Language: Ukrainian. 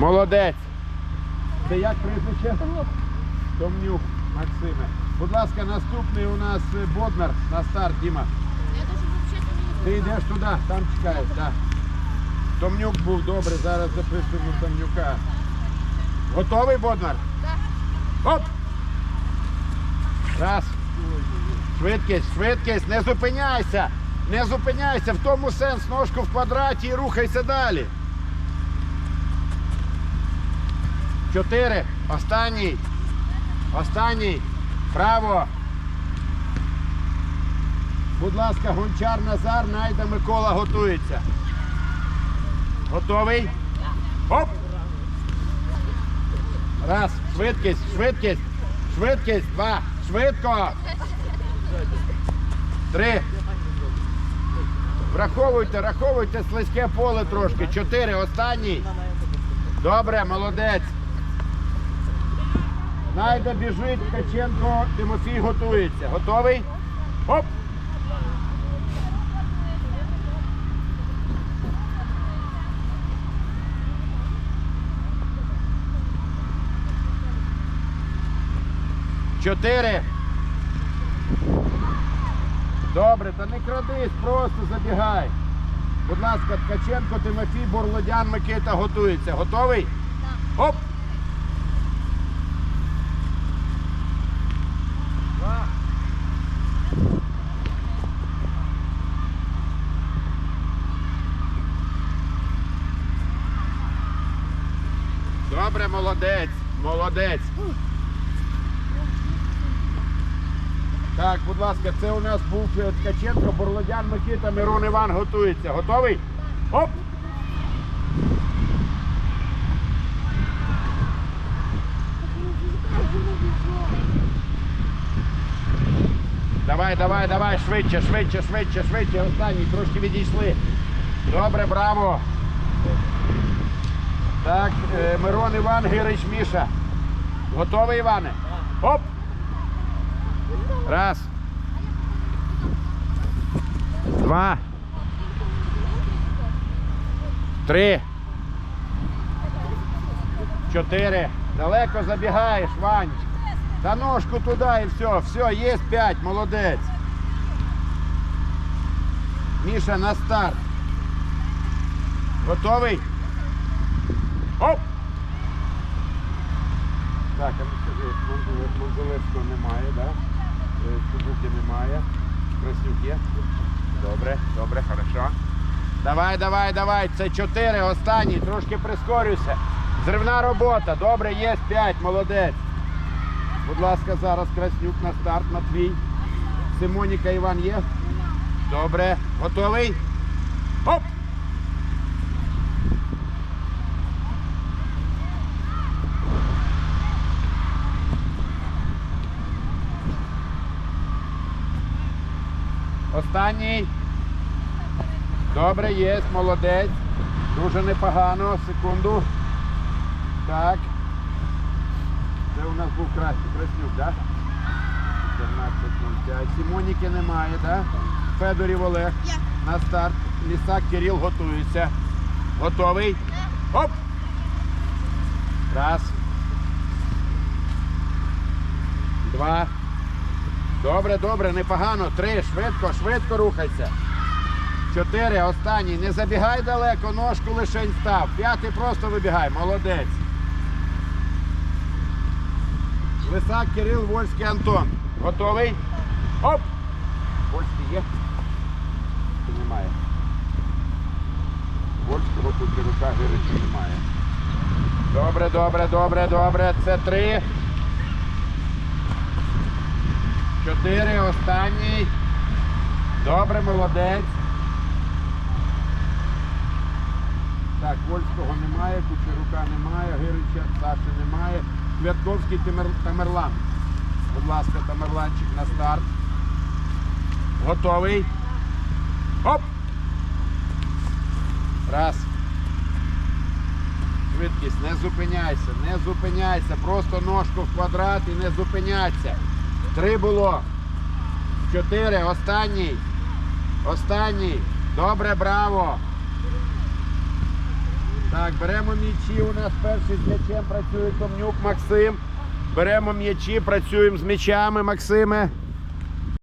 Молодець. Це як прізвище? Томнюк Максиме. Будь ласка, наступний у нас е, Боднар на старт, Діма. Ти йдеш туди, там чекаєш, так. Томнюк був добре, зараз записуємо Томнюка. Готовий, Боднар? Да. Оп! Раз. Швидкість, швидкість, не зупиняйся! Не зупиняйся, в тому сенс, ножку в квадраті і рухайся далі. Чотири. Останній. Останній. Право. Будь ласка, гончар Назар, Найда Микола готується. Готовий? Оп! Раз, швидкість, швидкість, швидкість, два, швидко. Три. Враховуйте, раховуйте слизьке поле трошки. Чотири, останній. Добре, молодець. Найда біжить, Ткаченко, Тимофій готується. Готовий? Оп! Чотири. Добре, та не крадись, просто забігай. Будь ласка, Ткаченко, Тимофій, Борлодян, Микита готується. Готовий? Оп! Добре, молодець, молодець. Так, будь ласка, це у нас був Ткаченко, Борлодян, Микита, Мирон Іван готується. Готовий? Оп! Давай, давай, давай, швидше, швидше, швидше, швидше. Останній, трошки відійшли. Добре, браво. Так, е, Мирон Іван, Гирич Міша. Готовий, Іване? Оп! Раз. Два. Три. Чотири. Далеко забігаєш, Ванечка. Та ножку туди і все. Все, є п'ять, молодець. Міша на старт. Готовий? Оп! Так, а ну скажи, Монзелевського немає, так? Да? Е, немає. Краснюк є? Добре, добре, хорошо. Давай, давай, давай. Це чотири, останній, трошки прискорюйся. Зривна робота. Добре, є п'ять, молодець. Будь ласка, зараз Краснюк на старт, Матвій. Симоніка Іван є? Добре. Готовий? Оп! Останній. Добре, є, молодець. Дуже непогано. Секунду. Так. Це у нас був Краснюк, так? Да? 14.05. Сімоніки немає, так? Да? Федорів Олег. На старт. Лісак Кирил готується. Готовий? Оп! Раз. Два. Добре, добре, непогано. Три. Швидко, швидко рухайся. Чотири. Останній. Не забігай далеко, ножку лишень став. П'ятий просто вибігай. Молодець. Лисак Кирил, Вольський Антон. Готовий? Оп! Вольський є? Немає? Вольського тут і рука Гирича немає. Добре, добре, добре, добре. Це три. Чотири, останній. Добре, молодець. Так, Вольського немає, Кучерука немає, Гирича Саші немає. Квятковський. Тамерлан. Будь ласка, Тамерланчик на старт. Готовий. Оп! Раз. Швидкість, не зупиняйся, не зупиняйся. Просто ножку в квадрат і не зупиняйся. Три було. Чотири. Останній. Останній. Добре, браво. Так, беремо м'ячі. У нас перший з м'ячем працює Томнюк Максим. Беремо м'ячі, працюємо з м'ячами, Максиме.